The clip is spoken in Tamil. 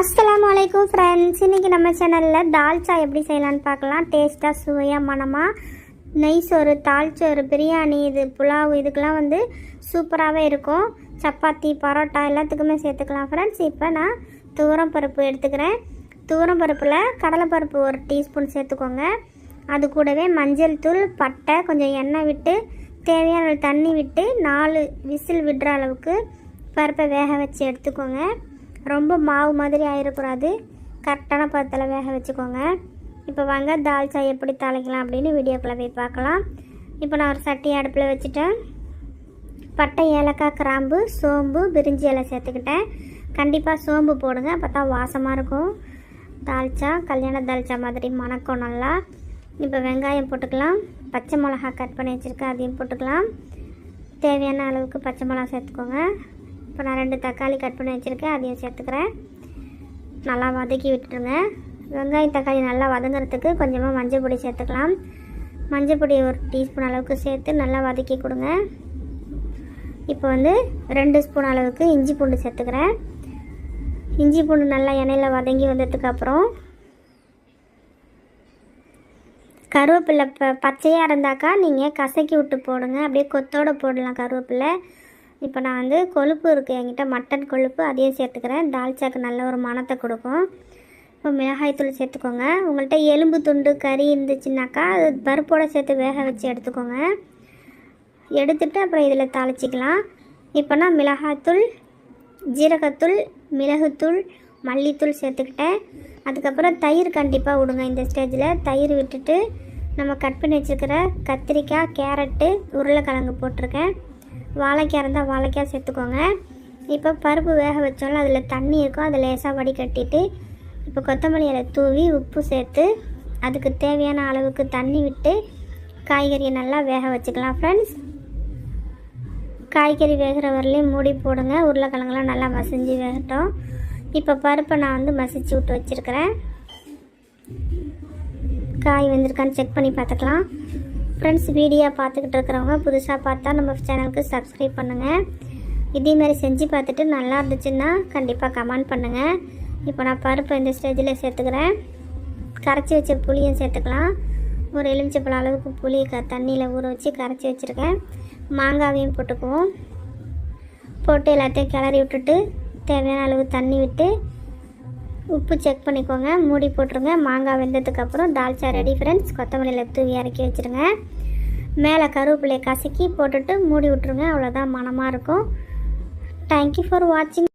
அஸ்லாம் வலைக்கும் ஃப்ரெண்ட்ஸ் இன்றைக்கி நம்ம சேனலில் தால்ச்சா எப்படி செய்யலான்னு பார்க்கலாம். டேஸ்ட்டாக சுவையாக மணமாக நெய் சோறு தால்ச்சோறு பிரியாணி இது புலாவ் இதுக்கெலாம் வந்து சூப்பராகவே இருக்கும். சப்பாத்தி பரோட்டா எல்லாத்துக்குமே சேர்த்துக்கலாம் ஃப்ரெண்ட்ஸ் இப்போ நான் துவரம் பருப்பு எடுத்துக்கிறேன். துவரம் பருப்பில் கடலைப்பருப்பு ஒரு டீஸ்பூன் சேர்த்துக்கோங்க. அது கூடவே மஞ்சள் தூள் பட்டை கொஞ்சம் எண்ணெய் விட்டு தேவையான தண்ணி விட்டு நாலு விசில் விடுற அளவுக்கு பருப்பை வேக வச்சு எடுத்துக்கோங்க. ரொம்ப மாவு மாதிரி ஆயிடக்கூடாது கரெக்டான பதத்தில் வேக வச்சுக்கோங்க. இப்போ வாங்க தால்ச்சா எப்படி தாளிக்கலாம் அப்படின்னு வீடியோக்குள்ளே போய் பார்க்கலாம். இப்போ நான் ஒரு சட்டி அடுப்பில் வச்சுட்டேன். பட்டை ஏலக்காய் கிராம்பு சோம்பு பிரிஞ்சி இலை சேர்த்துக்கிட்டேன். கண்டிப்பாக சோம்பு போடுங்க அப்போ தான் வாசமாக இருக்கும் தால்ச்சா கல்யாண தால்ச்சா மாதிரி மணக்கும் நல்லா. இப்போ வெங்காயம் போட்டுக்கலாம். பச்சை மிளகா கட் பண்ணி வச்சுருக்கேன் அதையும் போட்டுக்கலாம். தேவையான அளவுக்கு பச்சை மிளகா சேர்த்துக்கோங்க. இப்போ நான் ரெண்டு தக்காளி கட் பண்ணி வச்சுருக்கேன் அதையும் சேர்த்துக்கிறேன். நல்லா வதக்கி விட்டுருங்க வெங்காயம் தக்காளி நல்லா வதங்குறதுக்கு கொஞ்சமாக மஞ்சள் பொடி சேர்த்துக்கலாம். மஞ்சள் பொடி ஒரு டீஸ்பூன் அளவுக்கு சேர்த்து நல்லா வதக்கி கொடுங்க. இப்போ வந்து ரெண்டு ஸ்பூன் அளவுக்கு இஞ்சி பூண்டு சேர்த்துக்கிறேன். இஞ்சி பூண்டு நல்லா எண்ணெயில் வதங்கி வந்ததுக்கப்புறம் கருவேப்பிலை ப பச்சையாக இருந்தாக்கா நீங்கள் கசக்கி விட்டு போடுங்க. அப்படியே கொத்தோடு போடலாம் கருவேப்பிலை. இப்போ நான் வந்து கொழுப்பு இருக்குது என்கிட்ட மட்டன் கொழுப்பு அதையும் சேர்த்துக்கிறேன். தால்ச்சாக்கு நல்ல ஒரு மனத்தை கொடுக்கும். இப்போ மிளகாய்த்தூள் சேர்த்துக்கோங்க. உங்கள்கிட்ட எலும்பு துண்டு கறி இருந்துச்சுனாக்கா அது பருப்போடு சேர்த்து வேக வச்சு எடுத்துக்கோங்க. எடுத்துட்டு அப்புறம் இதில் தாளிச்சிக்கலாம். இப்போனா நான் மிளகாத்தூள் ஜீரகத்தூள் மிளகுத்தூள் மல்லித்தூள் சேர்த்துக்கிட்டேன். அதுக்கப்புறம் தயிர் கண்டிப்பாக விடுங்க இந்த ஸ்டேஜில். தயிர் விட்டுட்டு நம்ம கட் பண்ணி வச்சுருக்கிற கத்திரிக்காய் கேரட்டு உருளைக்கிழங்கு போட்டிருக்கேன். வாழைக்காய் இருந்தால் வாழைக்காய் சேர்த்துக்கோங்க. இப்போ பருப்பு வேக வச்சோம்ல அதில் தண்ணி இருக்கும். அதை லேசாக வடிகட்டிட்டு இப்போ கொத்தமல்லி இலை தூவி உப்பு சேர்த்து அதுக்கு தேவையான அளவுக்கு தண்ணி விட்டு காய்கறியை நல்லா வேக வச்சுக்கலாம் ஃப்ரெண்ட்ஸ் காய்கறி வேகிற வரலையும் மூடி போடுங்க. உருளைக்கிழங்குலாம் நல்லா மசிஞ்சு வேகட்டும். இப்போ பருப்பை நான் வந்து மசிச்சு விட்டு வச்சுருக்கிறேன். காய் வெந்திருக்கான்னு செக் பண்ணி பார்த்துக்கலாம். ஃப்ரெண்ட்ஸ் வீடியோ பார்த்துக்கிட்டு இருக்கிறவங்க புதுசாக பார்த்தா நம்ம சேனலுக்கு சப்ஸ்கிரைப் பண்ணுங்கள் இதேமாரி செஞ்சு பார்த்துட்டு நல்லா இருந்துச்சுன்னா கண்டிப்பாக கமெண்ட் பண்ணுங்கள் இப்போ நான் பருப்பை இந்த ஸ்டேஜில் சேர்த்துக்கிறேன். கரைச்சி வச்ச புளியும் சேர்த்துக்கலாம். ஒரு எலுமிச்சப்பழம் அளவுக்கு புளி க தண்ணியில் ஊற வச்சு கரைச்சி வச்சுருக்கேன். மாங்காவையும் போட்டுக்குவோம். போட்டு எல்லாத்தையும் கிளறி விட்டுட்டு தேவையான அளவு தண்ணி விட்டு உப்பு செக் பண்ணிக்கோங்க. மூடி போட்டுருங்க. மாங்காய் வெந்ததுக்கப்புறம் தால்ச்சா ரெடி ஃப்ரெண்ட்ஸ் கொத்தமல்லியில் தூவி இறக்கி வச்சுருங்க. மேலே கருவேப்பிலையை கசக்கி போட்டுட்டு மூடி விட்ருங்க அவ்வளோதான் மணமாக இருக்கும். தேங்க்யூ ஃபார் வாட்சிங்